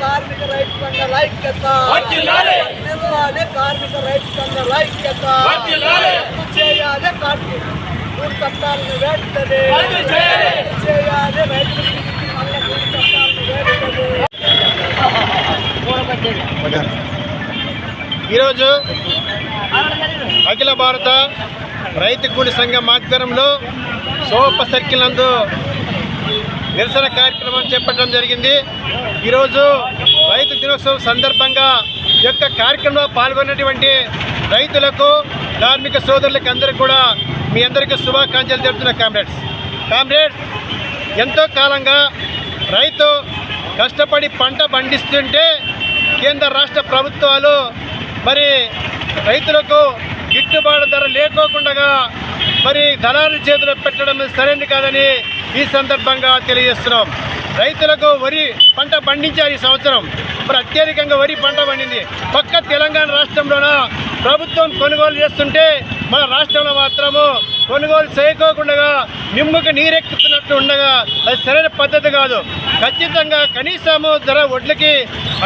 కార్మిక రైతు సంఘాల ఐక్యత నిలవాలి కార్మిక రైతు సంఘాల ఐక్యత చేయాలి కార్మిక మూడు చట్టాలను వెంటనే చేయాలి రైతు మళ్ళీ మూడు చట్టాలను వెంటనే ఈరోజు అఖిల భారత రైతు కూలి సంఘం ఆధ్వర్యంలో సోప సర్కిల్ నందు నిరసన కార్యక్రమం చేపట్టడం జరిగింది. ఈరోజు రైతు దినోత్సవం సందర్భంగా ఈ యొక్క కార్యక్రమంలో పాల్గొన్నటువంటి రైతులకు కార్మిక సోదరులకు అందరికీ కూడా మీ అందరికీ శుభాకాంక్షలు తెలుపుతున్న కామ్రేడ్స్. కామ్రేడ్స్ ఎంతో కాలంగా రైతు కష్టపడి పంట పండిస్తుంటే కేంద్ర రాష్ట్ర ప్రభుత్వాలు మరి రైతులకు గిట్టుబాటు ధర లేకోకుండా మరి దళారుల చేతిలో పెట్టడం సరైనది కాదని ఈ సందర్భంగా తెలియజేస్తున్నాం. రైతులకు వరి పంట పండించారు ఈ సంవత్సరం. మరి అత్యధికంగా వరి పంట పండింది. పక్క తెలంగాణ రాష్ట్రంలోన ప్రభుత్వం కొనుగోలు చేస్తుంటే మన రాష్ట్రంలో మాత్రము కొనుగోలు చేయకోకుండా నిమ్ముకు నీరెక్కుతున్నట్టు ఉండగా అది సరైన పద్ధతి కాదు. ఖచ్చితంగా కనీసము ధర వడ్లకి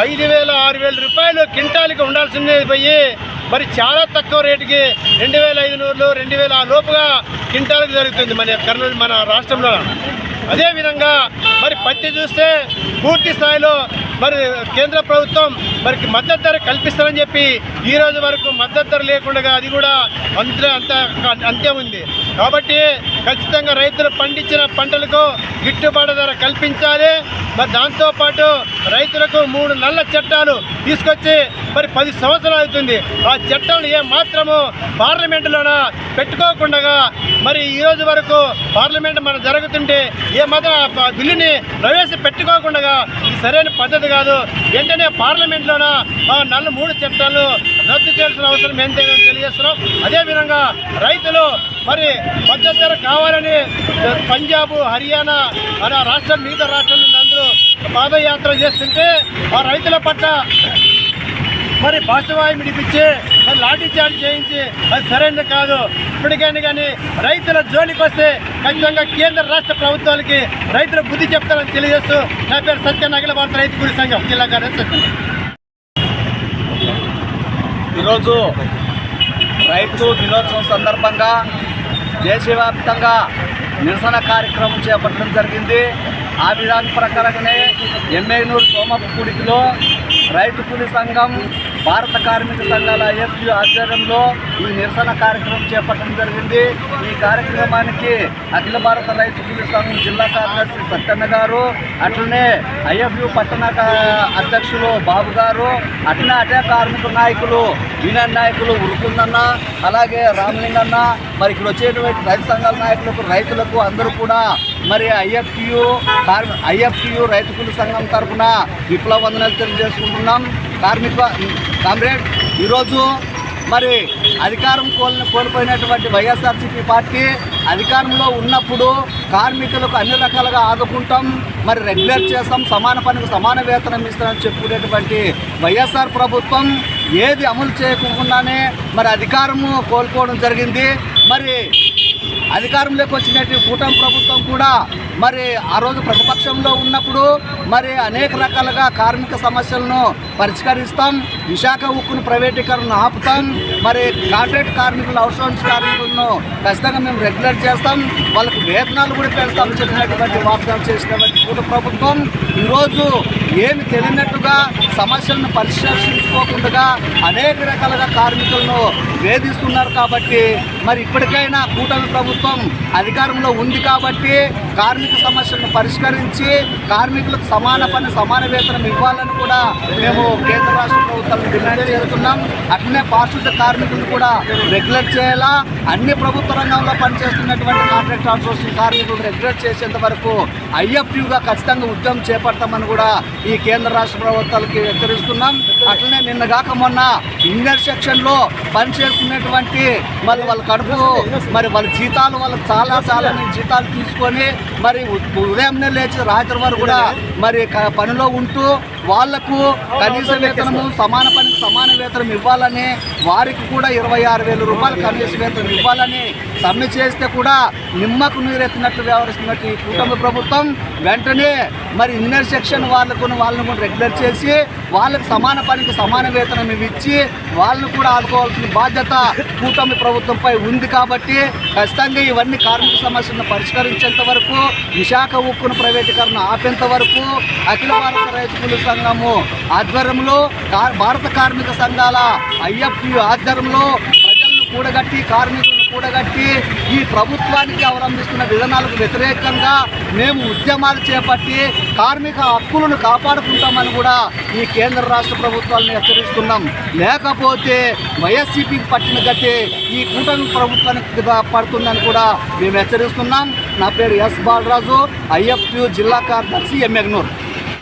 ఐదు వేల ఆరు వేల రూపాయలు క్వింటాల్కి ఉండాల్సిందే పోయి మరి చాలా తక్కువ రేటుకి రెండు వేల ఐదు నూరులు రెండు వేల లోపుగా క్వింటాల్కి జరుగుతుంది మన కర్నూలు మన రాష్ట్రంలో. అదేవిధంగా మరి పత్తి చూస్తే పూర్తి స్థాయిలో మరి కేంద్ర ప్రభుత్వం మరి మద్దతు ధర కల్పిస్తారని చెప్పి ఈ రోజు వరకు మద్దతు ధర లేకుండా అది కూడా అంత అంత అంతే ఉంది. కాబట్టి ఖచ్చితంగా రైతులు పండించిన పంటలకు గిట్టుబాటు ధర కల్పించాలి. మరి దాంతోపాటు రైతులకు మూడు నల్ల చట్టాలు తీసుకొచ్చి మరి పది సంవత్సరాలు అవుతుంది. ఆ చట్టాలు ఏ మాత్రము పార్లమెంటులోన పెట్టుకోకుండా మరి ఈ రోజు వరకు పార్లమెంట్ మన జరుగుతుంటే ఏ మాత్రం ఆ బిల్లుని ప్రవేశపెట్టుకోకుండా ఇది సరైన పద్ధతి కాదు. వెంటనే పార్లమెంట్ ఆ నల్ల మూడు చట్టాలు రద్దు చేయాల్సిన అవసరం ఏంటని తెలియజేస్తున్నాం. అదేవిధంగా రైతులు మరి మద్దతు ధర కావాలని పంజాబ్ హర్యానా మన రాష్ట్రం మిగతా రాష్ట్రాల నుండి అందరూ పాదయాత్ర చేస్తుంటే ఆ రైతుల పట్ల మరి భాషవాయి మిడిపించి మరి లాఠీ చార్జ్ చేయించి అది సరైనది కాదు. ఇప్పటికైనా కానీ రైతుల జోలికి వస్తే ఖచ్చితంగా కేంద్ర రాష్ట్ర ప్రభుత్వాలకి రైతుల బుద్ధి చెప్తారని తెలియజేస్తూ నా పేరు సత్య నగల భారత రైతు గురి సంఘం జిల్లా కార్యదర్శి. ఈరోజు రైతు దినోత్సవం సందర్భంగా దేశవ్యాప్తంగా నిరసన కార్యక్రమం చేపట్టడం జరిగింది. ఆ విధానం ప్రకారంగానే ఎమ్మెనూరు సోమపుడికిలో రైతు కూలి సంఘం భారత కార్మిక సంఘాల ఐఎఫ్యూ ఆధ్వర్యంలో ఈ నిరసన కార్యక్రమం చేపట్టడం జరిగింది. ఈ కార్యక్రమానికి అఖిల భారత రైతు కూలి సంఘం జిల్లా కార్యదర్శి సత్యన్న గారు అట్లనే ఐఎఫ్యూ పట్టణ అధ్యక్షులు బాబు గారు అట్లనే అటే కార్మిక నాయకులు యూనియన్ నాయకులు ఉరుకుందన్న అలాగే రామలింగన్న మరి ఇక్కడ వచ్చేటువంటి రైతు సంఘాల నాయకులకు రైతులకు అందరూ కూడా మరి ఐఎఫ్టియు ఐఎఫ్టియు రైతు కూలి సంఘం తరఫున విప్లవ వందనలు తెలియజేసుకుంటున్నాం. కార్మిక కామ్రేడ్ ఈరోజు మరి అధికారం కోల్ని కోల్పోయినటువంటి వైఎస్ఆర్సీపీ పార్టీ అధికారంలో ఉన్నప్పుడు కార్మికులకు అన్ని రకాలుగా ఆదుకుంటాం మరి రెగ్యులర్ చేస్తాం సమాన పనికి సమాన వేతనం ఇస్తామని చెప్పుకునేటువంటి వైఎస్ఆర్ ప్రభుత్వం ఏది అమలు చేయకుండానే మరి అధికారము కోల్పోవడం జరిగింది. మరి అధికారంలోకి వచ్చినటువంటి కూటమి ప్రభుత్వం కూడా మరి ఆ రోజు ప్రతిపక్షంలో ఉన్నప్పుడు మరి అనేక రకాలుగా కార్మిక సమస్యలను పరిష్కరిస్తాం. విశాఖ ఉక్కును ప్రైవేటీకరణ ఆపుతాం. మరి కాంట్రాక్ట్ కార్మికులు అవుట్సోర్స్ కార్మికులను ఖచ్చితంగా మేము రెగ్యులర్ చేస్తాం. వాళ్ళకి వేతనాలు కూడా పెంచుతాం. చెప్పినటువంటి వాగ్దానం చేసినటువంటి కూట ప్రభుత్వం. ఈరోజు ఏమి తెలియనట్టుగా సమస్యలను పరిష్కరించుకోకుండా అనేక రకాలుగా కార్మికులను వేధిస్తున్నారు కాబట్టి మరి ఇప్పటికైనా కూటమి ప్రభుత్వం అధికారంలో ఉంది కాబట్టి కార్మిక సమస్యలను పరిష్కరించి కార్మికులకు సమాన పని సమాన వేతనం ఇవ్వాలని కూడా మేము కేంద్ర రాష్ట్ర ప్రభుత్వం డిమాండ్ చేస్తున్నాం. అట్లనే పారిశుద్ధ కార్మికులు కూడా రెగ్యులర్ చేయాలా? అన్ని ప్రభుత్వ రంగంలో పనిచేస్తున్నటువంటి కాంట్రాక్ట్ అవుట్సోర్సింగ్ కార్మికులు రెగ్యులర్ చేసేంత వరకు ఐఎఫ్టీగా ఖచ్చితంగా ఉద్యమం చేపడతామని కూడా ఈ కేంద్ర రాష్ట్ర ప్రభుత్వాలకి హెచ్చరిస్తున్నాం. అట్లనే నిన్న కాక మొన్న ఇంజనీర్ సెక్షన్లో పనిచేస్తున్నటువంటి మరి వాళ్ళ కడుపు మరి వాళ్ళ జీతాలు వాళ్ళకి చాలా చాలా జీతాలు తీసుకొని మరి ఉదయం లేచి రాత్రి వరకు కూడా మరి క- పనిలో ఉంటూ వాళ్ళకు కనీస వేతనము సమాన పనికి సమాన వేతనం ఇవ్వాలని వారికి కూడా ఇరవై ఆరు వేల రూపాయలు కనీస వేతనం ఇవ్వాలని సమ్మె చేస్తే కూడా నిమ్మకు నీరెత్తినట్లు వ్యవహరిస్తున్నట్టు ఈ కూటమి ప్రభుత్వం వెంటనే మరి ఇన్నర్ సెక్షన్ వాళ్ళకు వాళ్ళని కూడా రెగ్యులర్ చేసి వాళ్ళకి సమాన పనికి సమాన వేతనం ఇచ్చి వాళ్ళని కూడా ఆదుకోవాల్సిన బాధ్యత కూటమి ప్రభుత్వంపై ఉంది కాబట్టి ఖచ్చితంగా ఇవన్నీ కార్మిక సమస్యలను పరిష్కరించేంత వరకు విశాఖ ఉక్కును ప్రైవేటీకరణ ఆపేంత వరకు అఖిల భారత రైతు కూలీ సంఘము ఆధ్వర్యంలో భారత కార్మిక సంఘాల ఐఎఫ్టి ఆధ్వర్యంలో ప్రజలను కూడగట్టి కార్మిక కూడగట్టి ఈ ప్రభుత్వానికి అవలంబిస్తున్న విధానాలకు వ్యతిరేకంగా మేము ఉద్యమాలు చేపట్టి కార్మిక హక్కులను కాపాడుకుంటామని కూడా ఈ కేంద్ర రాష్ట్ర ప్రభుత్వాలను హెచ్చరిస్తున్నాం. లేకపోతే వైఎస్సీపీకి పట్టిన గట్టి ఈ కూటమి ప్రభుత్వానికి పడుతుందని కూడా మేము హెచ్చరిస్తున్నాం. నా పేరు ఎస్ బాలరాజు ఐఎఫ్టి జిల్లా కార్యదర్శి ఎంఎగ్నూర్